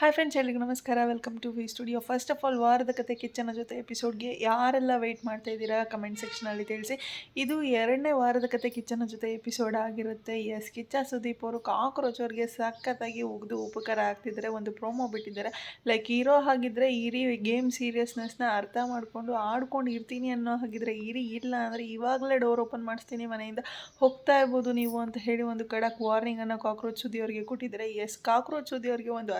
Hi friends ಎಲ್ರಿಗೂ ನಮಸ್ಕಾರ. Welcome to V studio first of all ವಾರದ ಕತೆ ಕಿಚ್ಚನ ಜೊತೆ ಎಪಿಸೋಡ್ಗೆ ಯಾರೆಲ್ಲ ವೆಯ್ಟ್ ಮಾಡ್ತಾ ಇದ್ದೀರಾ ಕಮೆಂಟ್ ಸೆಕ್ಷನಲ್ಲಿ ತಿಳಿಸಿ. ಇದು ಎರಡನೇ ವಾರದ ಕತೆ ಕಿಚ್ಚನ ಜೊತೆ ಎಪಿಸೋಡ್ ಆಗಿರುತ್ತೆ. ಎಸ್ ಕಿಚ್ಚ ಸುದೀಪ್ ಅವರು ಕಾಕ್ರೋಚ್ ಅವ್ರಿಗೆ ಸಖತ್ತಾಗಿ ಉಗ್ದು ಉಪಕಾರ ಆಗ್ತಿದ್ದಾರೆ. ಒಂದು ಪ್ರೋಮೋ ಬಿಟ್ಟಿದ್ದಾರೆ. ಲೈಕ್ ಹೀರೋ ಹಾಗಿದ್ರೆ ಇರಿ ಗೇಮ್ ಸೀರಿಯಸ್ನೆಸ್ನ ಅರ್ಥ ಮಾಡಿಕೊಂಡು ಆಡ್ಕೊಂಡು ಇರ್ತೀನಿ ಅನ್ನೋ ಹಾಗಿದ್ರೆ ಇರಿ, ಇಲ್ಲ ಅಂದರೆ ಇವಾಗಲೇ ಡೋರ್ ಓಪನ್ ಮಾಡಿಸ್ತೀನಿ ಮನೆಯಿಂದ ಹೋಗ್ತಾ ಇರ್ಬೋದು ನೀವು ಅಂತ ಹೇಳಿ ಒಂದು ಕಡಕ್ ವಾರ್ನಿಂಗನ್ನು ಕಾಕ್ರೋಚ್ ಸುದ್ದಿಯವರಿಗೆ ಕೊಟ್ಟಿದ್ದಾರೆ. ಎಸ್ ಕಾಕ್ರೋಚ್ ಸುದ್ದಿಯವರಿಗೆ ಒಂದು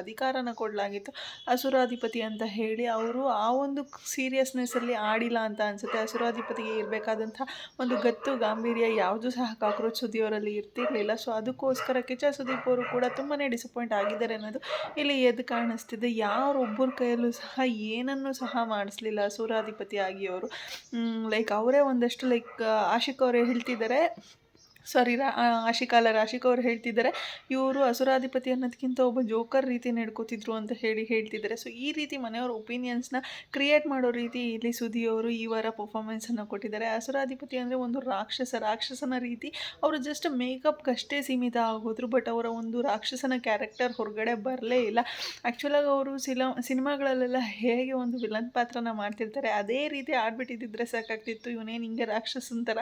ಕೊಡಲಾಗಿತ್ತು. ಅಸುರಾಧಿಪತಿ ಅಂತ ಹೇಳಿ ಅವರು ಆ ಒಂದು ಸೀರಿಯಸ್ನೆಸ್ಸಲ್ಲಿ ಆಡಿಲ್ಲ ಅಂತ ಅನಿಸುತ್ತೆ. ಅಸುರಾಧಿಪತಿಗೆ ಇರಬೇಕಾದಂಥ ಒಂದು ಗತ್ತು, ಗಾಂಭೀರ್ಯ ಯಾವುದೂ ಸಹ ಕಾಕ್ರೋಚ್ ಸುದ್ದಿಯವರಲ್ಲಿ ಇರ್ತಿರಲಿಲ್ಲ. ಸೊ ಅದಕ್ಕೋಸ್ಕರ ಕಿಚ್ಚ ಸುದೀಪ್ ಅವರು ಕೂಡ ತುಂಬಾ ಡಿಸಪಾಯಿಂಟ್ ಆಗಿದ್ದಾರೆ ಅನ್ನೋದು ಇಲ್ಲಿ ಎದ್ದು ಕಾಣಿಸ್ತಿದೆ. ಯಾರೊಬ್ಬರ ಕೈಯಲ್ಲೂ ಸಹ ಏನನ್ನು ಸಹ ಮಾಡಿಸ್ಲಿಲ್ಲ ಅಸುರಾಧಿಪತಿ ಆಗಿ ಅವರು ಲೈಕ್ ಅವರೇ ಒಂದಷ್ಟು ಲೈಕ್ ಆಶಿಕ್ ಅವರೇ ಹೇಳ್ತಿದ್ದಾರೆ. ಸಾರಿ ರಾ ಆಶಿಕಾಲ ರಾಶಿಕ್ ಅವ್ರು ಹೇಳ್ತಿದ್ದಾರೆ, ಇವರು ಅಸುರಾಧಿಪತಿ ಅನ್ನೋದಕ್ಕಿಂತ ಒಬ್ಬ ಜೋಕರ್ ರೀತಿ ನಡ್ಕೋತಿದ್ರು ಅಂತ ಹೇಳಿ ಹೇಳ್ತಿದ್ದಾರೆ. ಸೊ ಈ ರೀತಿ ಮನೆಯವ್ರ ಒಪಿನಿಯನ್ಸ್ನ ಕ್ರಿಯೇಟ್ ಮಾಡೋ ರೀತಿ ಇಲ್ಲಿ ಸುದಿಯವರು ಈ ವಾರ ಪರ್ಫಾರ್ಮೆನ್ಸನ್ನು ಕೊಟ್ಟಿದ್ದಾರೆ. ಅಸುರಾಧಿಪತಿ ಅಂದರೆ ಒಂದು ರಾಕ್ಷಸ, ರಾಕ್ಷಸನ ರೀತಿ. ಅವರು ಜಸ್ಟ್ ಮೇಕಪ್ಗಷ್ಟೇ ಸೀಮಿತ ಆಗೋದ್ರು ಬಟ್ ಅವರ ಒಂದು ರಾಕ್ಷಸನ ಕ್ಯಾರೆಕ್ಟರ್ ಹೊರಗಡೆ ಬರಲೇ ಇಲ್ಲ. ಆ್ಯಕ್ಚುಲಾಗಿ ಅವರು ಸಿಲ, ಸಿನಿಮಾಗಳಲ್ಲೆಲ್ಲ ಹೇಗೆ ಒಂದು ವಿಲನ್ ಪಾತ್ರನ ಮಾಡ್ತಿರ್ತಾರೆ, ಅದೇ ರೀತಿ ಆಡ್ಬಿಟ್ಟಿದ್ದಿದ್ರೆ ಸಾಕಾಗ್ತಿತ್ತು. ಇವನೇನು ಹಿಂಗೆ ರಾಕ್ಷಸನ ಥರ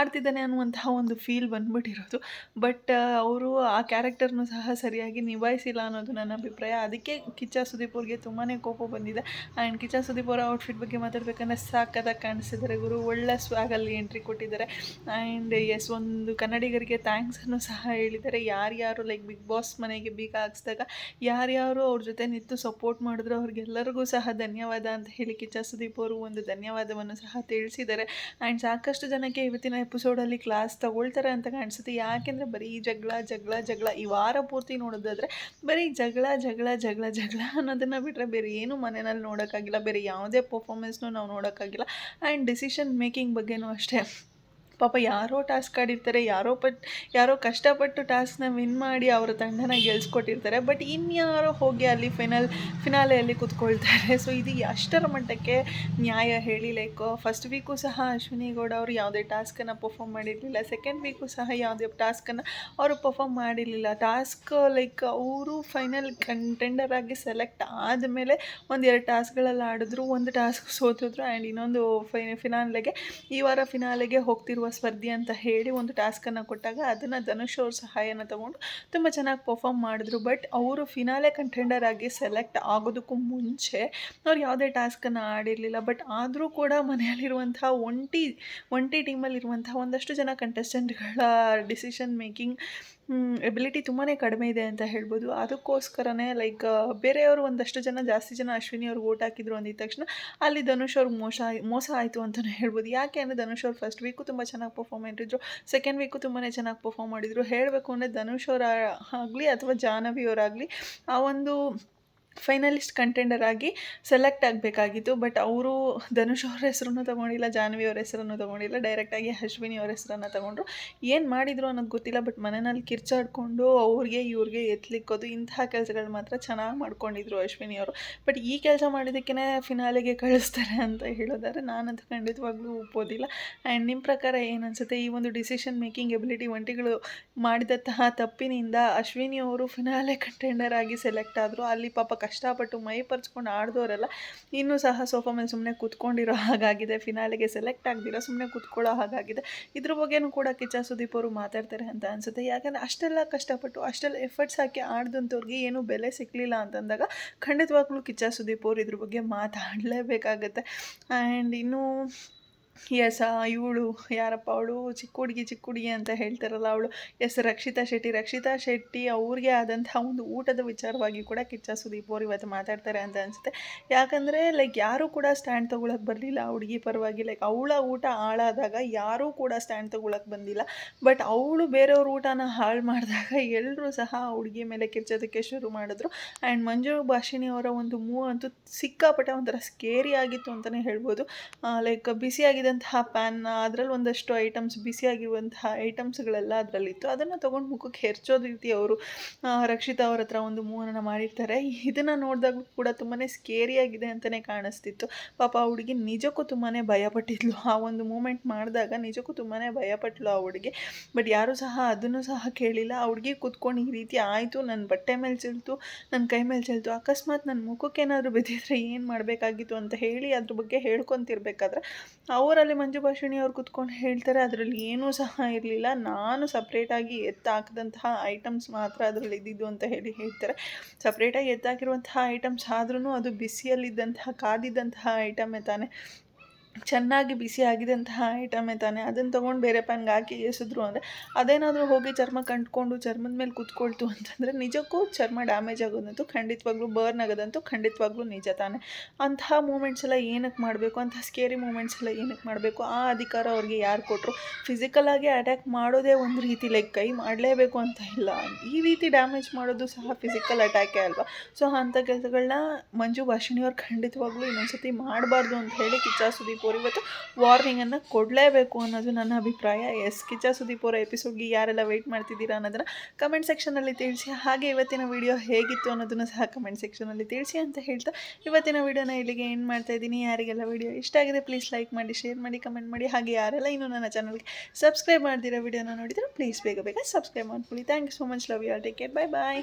ಆಡ್ತಿದ್ದಾನೆ ಅನ್ನುವಂತಹ ಒಂದು ಫೀಲ್ ಬಂದ್ಬಿಟ್ಟಿರೋದು. ಬಟ್ ಅವರು ಆ ಕ್ಯಾರೆಕ್ಟರ್ನು ಸಹ ಸರಿಯಾಗಿ ನಿಭಾಯಿಸಿಲ್ಲ ಅನ್ನೋದು ನನ್ನ ಅಭಿಪ್ರಾಯ. ಅದಕ್ಕೆ ಕಿಚ್ಚ ಸುದೀಪ್ ಅವ್ರಿಗೆ ತುಂಬಾ ಕೋಪ ಬಂದಿದೆ. ಆ್ಯಂಡ್ ಕಿಚ್ಚ ಸುದೀಪ್ ಅವರ ಔಟ್ಫಿಟ್ ಬಗ್ಗೆ ಮಾತಾಡ್ಬೇಕಂದ್ರೆ ಸಾಕದಾಗಿ ಕಾಣಿಸ್ತಿದ್ದಾರೆ ಗುರು. ಒಳ್ಳೆ ಸ್ವಾಗಲ್ಲಿ ಎಂಟ್ರಿ ಕೊಟ್ಟಿದ್ದಾರೆ. ಆ್ಯಂಡ್ ಎಸ್ ಒಂದು ಕನ್ನಡಿಗರಿಗೆ ಥ್ಯಾಂಕ್ಸನ್ನು ಸಹ ಹೇಳಿದ್ದಾರೆ. ಯಾರ್ಯಾರು ಲೈಕ್ ಬಿಗ್ ಬಾಸ್ ಮನೆಗೆ ಬೀಗ ಹಾಕ್ಸ್ದಾಗ ಯಾರ್ಯಾರು ಅವ್ರ ಜೊತೆ ನಿಂತು ಸಪೋರ್ಟ್ ಮಾಡಿದ್ರು, ಅವ್ರಿಗೆಲ್ಲರಿಗೂ ಸಹ ಧನ್ಯವಾದ ಅಂತ ಹೇಳಿ ಕಿಚ್ಚ ಸುದೀಪ್ ಅವರು ಒಂದು ಧನ್ಯವಾದವನ್ನು ಸಹ ತಿಳಿಸಿದ್ದಾರೆ. ಆ್ಯಂಡ್ ಸಾಕಷ್ಟು ಜನಕ್ಕೆ ಇವತ್ತಿನ ಎಪಿಸೋಡಲ್ಲಿ ಕ್ಲಾಸ್ ತಗೊಳ್ತಾರೆ ಅಂತ ಕಾಣಿಸುತ್ತೆ. ಯಾಕೆಂದರೆ ಬರೀ ಜಗಳ ಜಗಳ ಜಗಳ ಈ ವಾರ ಪೂರ್ತಿ ನೋಡೋದಾದರೆ ಬರೀ ಜಗಳ ಜಗಳ ಜಗಳ ಜಗಳ ಅನ್ನೋದನ್ನು ಬಿಟ್ಟರೆ ಬೇರೆ ಏನು ಮನೆಯಲ್ಲಿ ನೋಡೋಕ್ಕಾಗಿಲ್ಲ. ಬೇರೆ ಯಾವುದೇ ಪರ್ಫಾರ್ಮೆನ್ಸ್ನೂ ನಾವು ನೋಡೋಕ್ಕಾಗಿಲ್ಲ. ಆ್ಯಂಡ್ ಡಿಸಿಷನ್ ಮೇಕಿಂಗ್ ಬಗ್ಗೆನೂ ಅಷ್ಟೇ. ಪಾಪ ಯಾರೋ ಟಾಸ್ಕ್ ಆಡಿರ್ತಾರೆ, ಯಾರೋ ಪಟ್, ಯಾರೋ ಕಷ್ಟಪಟ್ಟು ಟಾಸ್ಕ್ನ ವಿನ್ ಮಾಡಿ ಅವರ ತಂಡನ ಗೆಲ್ಸ್ಕೊಟ್ಟಿರ್ತಾರೆ. ಬಟ್ ಇನ್ಯಾರೋ ಹೋಗಿ ಅಲ್ಲಿ ಫೈನಲ್, ಫಿನಾಲೆಯಲ್ಲಿ ಕೂತ್ಕೊಳ್ತಾರೆ. ಸೊ ಇದು ಅಷ್ಟರ ಮಟ್ಟಕ್ಕೆ ನ್ಯಾಯ ಹೇಳಿ ಲೈಕ್ ಫಸ್ಟ್ ವೀಕು ಸಹ ಅಶ್ವಿನಿ ಗೌಡ ಅವರು ಯಾವುದೇ ಟಾಸ್ಕನ್ನು ಪರ್ಫಾರ್ಮ್ ಮಾಡಿರಲಿಲ್ಲ. ಸೆಕೆಂಡ್ ವೀಕು ಸಹ ಯಾವುದೇ ಟಾಸ್ಕನ್ನು ಅವರು ಪರ್ಫಾರ್ಮ್ ಮಾಡಿರಲಿಲ್ಲ. ಟಾಸ್ಕ್ ಲೈಕ್ ಅವರು ಫೈನಲ್ ಕಂಟೆಂಡರ್ ಆಗಿ ಸೆಲೆಕ್ಟ್ ಆದಮೇಲೆ ಒಂದೆರಡು ಟಾಸ್ಕ್ಗಳಲ್ಲಿ ಆಡಿದ್ರು, ಒಂದು ಟಾಸ್ಕ್ ಸೋತಿದ್ರು ಆ್ಯಂಡ್ ಇನ್ನೊಂದು ಫೈ ಫಿನಾಲೆಗೆ ಈ ವಾರ ಫಿನಾಲೆಗೆ ಹೋಗ್ತಿರುವ ಸ್ಪರ್ಧಿ ಅಂತ ಹೇಳಿ ಒಂದು ಟಾಸ್ಕನ್ನು ಕೊಟ್ಟಾಗ ಅದನ್ನು ಧನುಷ್ ಅವ್ರ ಸಹಾಯನ ತಗೊಂಡು ತುಂಬ ಚೆನ್ನಾಗಿ ಪರ್ಫಾಮ್ ಮಾಡಿದ್ರು. ಬಟ್ ಅವರು ಫಿನಾಲೆ ಕಂಟೆಂಡರ್ ಆಗಿ ಸೆಲೆಕ್ಟ್ ಆಗೋದಕ್ಕೂ ಮುಂಚೆ ಅವ್ರು ಯಾವುದೇ ಟಾಸ್ಕನ್ನು ಆಡಿರಲಿಲ್ಲ. ಬಟ್ ಆದರೂ ಕೂಡ ಮನೆಯಲ್ಲಿರುವಂತಹ ಒಂಟಿ ಒಂಟಿ ಟೀಮಲ್ಲಿರುವಂತಹ ಒಂದಷ್ಟು ಜನ ಕಂಟೆಸ್ಟೆಂಟ್ಗಳ ಡಿಸಿಷನ್ ಮೇಕಿಂಗ್ ಎಬಿಲಿಟಿ ತುಂಬಾ ಕಡಿಮೆ ಇದೆ ಅಂತ ಹೇಳ್ಬೋದು. ಅದಕ್ಕೋಸ್ಕರನೇ ಲೈಕ್ ಬೇರೆಯವರು ಒಂದಷ್ಟು ಜನ, ಜಾಸ್ತಿ ಜನ ಅಶ್ವಿನಿ ಅವ್ರಿಗೆ ಓಟ್ ಹಾಕಿದ್ರು ಅಂದಿದ ತಕ್ಷಣ ಅಲ್ಲಿ ಧನುಷ್ ಅವ್ರಿಗೆ ಮೋಸ ಮೋಸ ಆಯಿತು ಅಂತಲೇ ಹೇಳ್ಬೋದು. ಯಾಕೆ ಅಂದರೆ ಧನುಷ್ ಅವ್ರು ಫಸ್ಟ್ ವೀಕು ತುಂಬ ಚೆನ್ನಾಗಿ ಪರ್ಫಾರ್ಮ್ ಮಾಡಿದ್ರು. ಸೆಕೆಂಡ್ ವೀಕು ತುಂಬಾ ಚೆನ್ನಾಗಿ ಪರ್ಫಾರ್ಮ್ ಮಾಡಿದರು. ಹೇಳಬೇಕು ಅಂದರೆ ಧನುಷ್ ಅವರ ಆಗಲಿ ಅಥವಾ ಜಾಹ್ನವಿ ಅವರಾಗಲಿ ಆ ಒಂದು ಫೈನಲಿಸ್ಟ್ ಕಂಟೆಂಡರ್ ಆಗಿ ಸೆಲೆಕ್ಟ್ ಆಗಬೇಕಾಗಿತ್ತು ಬಟ್ ಅವರು ಧನುಷ್ ಅವ್ರ ಹೆಸರನ್ನು ತೊಗೊಂಡಿಲ್ಲ, ಜಾನ್ವಿ ಅವ್ರ ಹೆಸರನ್ನು ತೊಗೊಂಡಿಲ್ಲ ಡೈರೆಕ್ಟಾಗಿ ಅಶ್ವಿನಿ ಅವ್ರ ಹೆಸರನ್ನು ತೊಗೊಂಡ್ರು. ಏನು ಮಾಡಿದರು ಅನ್ನೋದು ಗೊತ್ತಿಲ್ಲ ಬಟ್ ಮನೆಯಲ್ಲಿ ಕಿರ್ಚಾಡ್ಕೊಂಡು ಅವ್ರಿಗೆ ಇವ್ರಿಗೆ ಎತ್ತಲಿಕ್ಕೋದು ಇಂತಹ ಕೆಲಸಗಳು ಮಾತ್ರ ಚೆನ್ನಾಗಿ ಮಾಡ್ಕೊಂಡಿದ್ರು ಅಶ್ವಿನಿ ಅವರು. ಬಟ್ ಈ ಕೆಲಸ ಮಾಡಿದ್ದಕ್ಕೇ ಫಿನಾಲೆಗೆ ಕಳಿಸ್ತಾರೆ ಅಂತ ಹೇಳೋದಾದ್ರೆ ನಾನಂತೂ ಖಂಡಿತವಾಗ್ಲೂ ಒಪ್ಪೋದಿಲ್ಲ. ಆ್ಯಂಡ್ ನಿಮ್ಮ ಪ್ರಕಾರ ಏನು ಅನಿಸುತ್ತೆ? ಈ ಒಂದು ಡಿಸಿಷನ್ ಮೇಕಿಂಗ್ ಎಬಿಲಿಟಿ ಒಂಟಿಗಳು ಮಾಡಿದಂತಹ ತಪ್ಪಿನಿಂದ ಅಶ್ವಿನಿ ಅವರು ಫಿನಾಲೆ ಕಂಟೆಂಡರ್ ಆಗಿ ಸೆಲೆಕ್ಟ್ ಆದರು, ಅಲ್ಲಿ ಪಾಪ ಕಷ್ಟಪಟ್ಟು ಮೈ ಪರ್ಚ್ಕೊಂಡು ಆಡಿದವರೆಲ್ಲ ಇನ್ನೂ ಸಹ ಸೋಫಾ ಮೇಲೆ ಸುಮ್ಮನೆ ಕೂತ್ಕೊಂಡಿರೋ ಹಾಗಾಗಿದೆ. ಫಿನಾಲಿಗೆ ಸೆಲೆಕ್ಟ್ ಆಗದಿರೋ ಸುಮ್ಮನೆ ಕೂತ್ಕೊಳ್ಳೋ ಹಾಗಾಗಿದೆ. ಇದ್ರ ಬಗ್ಗೆನೂ ಕೂಡ ಕಿಚ್ಚ ಸುದೀಪ್ ಅವರು ಮಾತಾಡ್ತಾರೆ ಅಂತ ಅನಿಸುತ್ತೆ. ಯಾಕಂದರೆ ಅಷ್ಟೆಲ್ಲ ಕಷ್ಟಪಟ್ಟು, ಅಷ್ಟೆಲ್ಲ ಎಫರ್ಟ್ಸ್ ಹಾಕಿ ಆಡ್ದಂಥವ್ರಿಗೆ ಏನೂ ಬೆಲೆ ಸಿಕ್ಕಲಿಲ್ಲ ಅಂತಂದಾಗ ಖಂಡಿತವಾಗ್ಲೂ ಕಿಚ್ಚ ಸುದೀಪ್ ಅವರು ಇದ್ರ ಬಗ್ಗೆ ಮಾತಾಡಲೇಬೇಕಾಗತ್ತೆ. ಆ್ಯಂಡ್ ಇನ್ನೂ ಎಸ್ ಇವಳು ಯಾರಪ್ಪ ಅವಳು? ಚಿಕ್ಕ ಹುಡುಗಿ ಚಿಕ್ಕ ಹುಡುಗಿ ಅಂತ ಹೇಳ್ತಾರಲ್ಲ ಅವಳು. ಎಸ್ ರಕ್ಷಿತಾ ಶೆಟ್ಟಿ. ರಕ್ಷಿತಾ ಶೆಟ್ಟಿ ಅವ್ರಿಗೆ ಆದಂಥ ಒಂದು ಊಟದ ವಿಚಾರವಾಗಿ ಕೂಡ ಕಿಚ್ಚ ಸುದೀಪ್ ಅವ್ರು ಇವತ್ತು ಮಾತಾಡ್ತಾರೆ ಅಂತ ಅನಿಸುತ್ತೆ. ಯಾಕಂದರೆ ಲೈಕ್ ಯಾರೂ ಕೂಡ ಸ್ಟ್ಯಾಂಡ್ ತೊಗೊಳಕ್ಕೆ ಬರಲಿಲ್ಲ ಆ ಹುಡುಗಿ ಪರವಾಗಿ. ಲೈಕ್ ಅವಳ ಊಟ ಹಾಳಾದಾಗ ಯಾರೂ ಕೂಡ ಸ್ಟ್ಯಾಂಡ್ ತೊಗೊಳಕ್ಕೆ ಬಂದಿಲ್ಲ. ಬಟ್ ಅವಳು ಬೇರೆಯವ್ರ ಊಟನ ಹಾಳು ಮಾಡಿದಾಗ ಎಲ್ಲರೂ ಸಹ ಆ ಹುಡುಗಿ ಮೇಲೆ ಕಿರ್ಚೋದಕ್ಕೆ ಶುರು ಮಾಡಿದ್ರು. ಆ್ಯಂಡ್ ಮಂಜು ಭಾಷಿಣಿ ಅವರ ಒಂದು ಮೂ ಅಂತೂ ಸಿಕ್ಕಾಪಟ್ಟೆ ಒಂಥರ ಸ್ಕೇರಿ ಆಗಿತ್ತು ಅಂತಲೇ ಹೇಳ್ಬೋದು. ಲೈಕ್ ಬಿಸಿಯಾಗಿದೆ ಆಗಿದಂತಹ ಪ್ಯಾನ್ ಅದರಲ್ಲಿ ಒಂದಷ್ಟು ಐಟಮ್ಸ್ ಬಿಸಿಯಾಗಿರುವಂತಹ ಐಟಮ್ಸ್ಗಳೆಲ್ಲ ಅದರಲ್ಲಿತ್ತು. ಅದನ್ನು ತೊಗೊಂಡು ಮುಖಕ್ಕೆ ಹೆರ್ಚೋ ರೀತಿ ಅವರು ರಕ್ಷಿತಾ ಅವ್ರ ಹತ್ರ ಒಂದು ಮೂವನ್ನ ಮಾಡಿರ್ತಾರೆ. ಇದನ್ನು ನೋಡಿದಾಗ ಕೂಡ ತುಂಬಾ ಸ್ಕೇರಿಯಾಗಿದೆ ಅಂತಲೇ ಕಾಣಿಸ್ತಿತ್ತು. ಪಾಪ ಆ ಹುಡುಗಿ ನಿಜಕ್ಕೂ ತುಂಬಾ ಭಯಪಟ್ಟಿದ್ಲು. ಆ ಒಂದು ಮೂಮೆಂಟ್ ಮಾಡಿದಾಗ ನಿಜಕ್ಕೂ ತುಂಬಾ ಭಯಪಟ್ಲು ಆ ಹುಡುಗಿ. ಬಟ್ ಯಾರೂ ಸಹ ಅದನ್ನು ಸಹ ಕೇಳಿಲ್ಲ. ಆ ಹುಡುಗಿ ಕೂತ್ಕೊಂಡು ಈ ರೀತಿ ಆಯಿತು. ನನ್ನ ಬಟ್ಟೆ ಮೇಲೆ ಚೆಲ್ತು ನನ್ನ ಕೈ ಮೇಲೆ ಚೆಲ್ತು. ಅಕಸ್ಮಾತ್ ನನ್ನ ಮುಖಕ್ಕೆ ಏನಾದರೂ ಬಿದ್ದಿದ್ರೆ ಏನು ಮಾಡಬೇಕಾಗಿತ್ತು ಅಂತ ಹೇಳಿ ಅದ್ರ ಬಗ್ಗೆ ಹೇಳ್ಕೊತಿರ್ಬೇಕಾದ್ರೆ ಅವರಲ್ಲಿ ಮಂಜು ಭಾಷಿಣಿ ಅವ್ರು ಕೂತ್ಕೊಂಡು ಹೇಳ್ತಾರೆ, ಅದರಲ್ಲಿ ಏನೂ ಸಹ ಇರಲಿಲ್ಲ. ನಾನು ಸಪ್ರೇಟಾಗಿ ಎತ್ತಾಕದಂತಹ ಐಟಮ್ಸ್ ಮಾತ್ರ ಅದರಲ್ಲಿ ಇದ್ದಿದ್ದು ಅಂತ ಹೇಳಿ ಹೇಳ್ತಾರೆ. ಸಪ್ರೇಟಾಗಿ ಎತ್ತಾಕಿರುವಂತಹ ಐಟಮ್ಸ್ ಆದ್ರೂ ಅದು ಬಿಸಿಯಲ್ಲಿದ್ದಂತಹ, ಕಾದಿದ್ದಂತಹ ಐಟಮೇ ತಾನೇ. ಚೆನ್ನಾಗಿ ಬಿಸಿ ಆಗಿದಂತಹ ಐಟಮೇ ತಾನೆ. ಅದನ್ನು ತೊಗೊಂಡು ಬೇರೆ ಪ್ಯಾನ್ಗೆ ಹಾಕಿ ಎಸಿದ್ರು ಅಂದರೆ ಅದೇನಾದರೂ ಹೋಗಿ ಚರ್ಮ ಕಂಡ್ಕೊಂಡು ಚರ್ಮದ ಮೇಲೆ ಕೂತ್ಕೊಳ್ತು ಅಂತಂದರೆ ನಿಜಕ್ಕೂ ಚರ್ಮ ಡ್ಯಾಮೇಜ್ ಆಗೋದಂತೂ ಖಂಡಿತವಾಗ್ಲೂ ಬರ್ನ್ ಆಗೋದಂತೂ ಖಂಡಿತವಾಗ್ಲೂ ನಿಜ ತಾನೆ. ಅಂತಹ ಮೂಮೆಂಟ್ಸ್ ಎಲ್ಲ ಏನಕ್ಕೆ ಮಾಡಬೇಕು? ಅಂತಹ ಸ್ಕೇರಿ ಮೂಮೆಂಟ್ಸ್ ಎಲ್ಲ ಏನಕ್ಕೆ ಮಾಡಬೇಕು? ಆ ಅಧಿಕಾರ ಅವ್ರಿಗೆ ಯಾರು ಕೊಟ್ಟರು ಫಿಸಿಕಲಾಗಿ ಅಟ್ಯಾಕ್ ಮಾಡೋದೇ ಒಂದು ರೀತಿ ಲೈಕ್ ಕೈ ಮಾಡಲೇಬೇಕು ಅಂತ ಇಲ್ಲ. ಈ ರೀತಿ ಡ್ಯಾಮೇಜ್ ಮಾಡೋದು ಸಹ ಫಿಸಿಕಲ್ ಅಟ್ಯಾಕೇ ಅಲ್ವಾ? ಸೊ ಅಂಥ ಕೆಲಸಗಳನ್ನ ಮಂಜು ಭಾಷಿಣಿಯವ್ರು ಖಂಡಿತವಾಗ್ಲೂ ಇನ್ನೊಂದ್ಸತಿ ಮಾಡಬಾರ್ದು ಅಂತ ಹೇಳಿ ಕಿಚ್ಚ ಸುದೀಪ್ ಅವ್ರು ಇವತ್ತು ವಾರ್ನಿಂಗನ್ನು ಕೊಡಲೇಬೇಕು ಅನ್ನೋದು ನನ್ನ ಅಭಿಪ್ರಾಯ. ಎಸ್, ಕಿಚ್ಚ ಸುದೀಪ್ ಅವರ ಎಪಿಸೋಡ್ಗೆ ಯಾರೆಲ್ಲ ವೆಯ್ಟ್ ಮಾಡ್ತಿದ್ದೀರಾ ಅನ್ನೋದನ್ನು ಕಮೆಂಟ್ ಸೆಕ್ಷನಲ್ಲಿ ತಿಳಿಸಿ. ಹಾಗೆ ಇವತ್ತಿನ ವಿಡಿಯೋ ಹೇಗಿತ್ತು ಅನ್ನೋದನ್ನು ಸಹ ಕಮೆಂಟ್ ಸೆಕ್ಷನಲ್ಲಿ ತಿಳಿಸಿ ಅಂತ ಹೇಳ್ತಾ ಇವತ್ತಿನ ವಿಡಿಯೋನ ಇಲ್ಲಿಗೆ ಏನು ಮಾಡ್ತಾ ಇದ್ದೀನಿ. ಯಾರಿಗೆಲ್ಲ ವಿಡಿಯೋ ಇಷ್ಟ ಆಗಿದೆ ಪ್ಲೀಸ್ ಲೈಕ್ ಮಾಡಿ ಶೇರ್ ಮಾಡಿ ಕಮೆಂಟ್ ಮಾಡಿ. ಹಾಗೆ ಯಾರೆಲ್ಲ ಇನ್ನೂ ನನ್ನ ಚಾನಲ್ಗೆ ಸಬ್ಸ್ಕ್ರೈಬ್ ಮಾಡ್ದಿರೋ ವಿಡಿಯೋನ ನೋಡಿದರೆ ಪ್ಲೀಸ್ ಬೇಗ ಬೇಗ ಸಬ್ಸ್ಕ್ರೈಬ್ ಮಾಡ್ಕೊಳ್ಳಿ. Thank you so much love you all take care bye bye